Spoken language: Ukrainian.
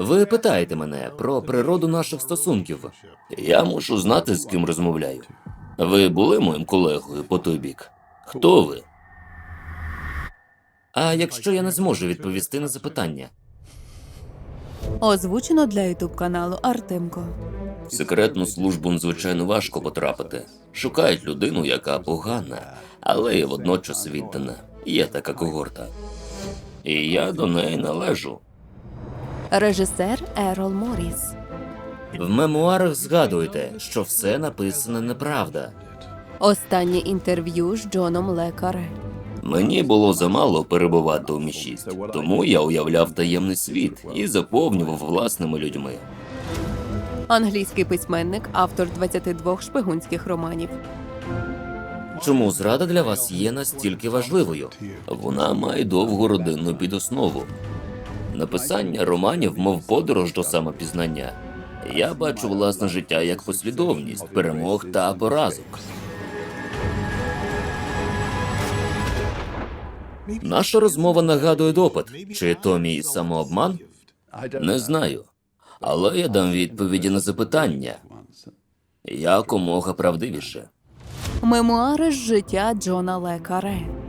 Ви питаєте мене про природу наших стосунків. Я мушу знати, з ким розмовляю. Ви були моїм колегою по той бік? Хто ви? А якщо я не зможу відповісти на запитання? Озвучено для ютуб каналу Артемко. В секретну службу звичайно важко потрапити. Шукають людину, яка погана, але і водночас віддана. Є така когорта. І я до неї належу. Режисер Ерол Моріс. В мемуарах згадуєте, що все написано неправда. Останнє інтерв'ю з Джоном Лекаре. Мені було замало перебувати у мі-6, тому я уявляв таємний світ і заповнював власними людьми. Англійський письменник, автор 22 шпигунських романів. Чому зрада для вас є настільки важливою? Вона має довгу родинну підоснову. Написання романів, мов подорож до самопізнання. Я бачу власне життя як послідовність перемог та поразок. Наша розмова нагадує допит. Чи то мій самообман? Не знаю. Але я дам відповіді на запитання якомога правдивіше. Мемуари з життя Джона Лекаре.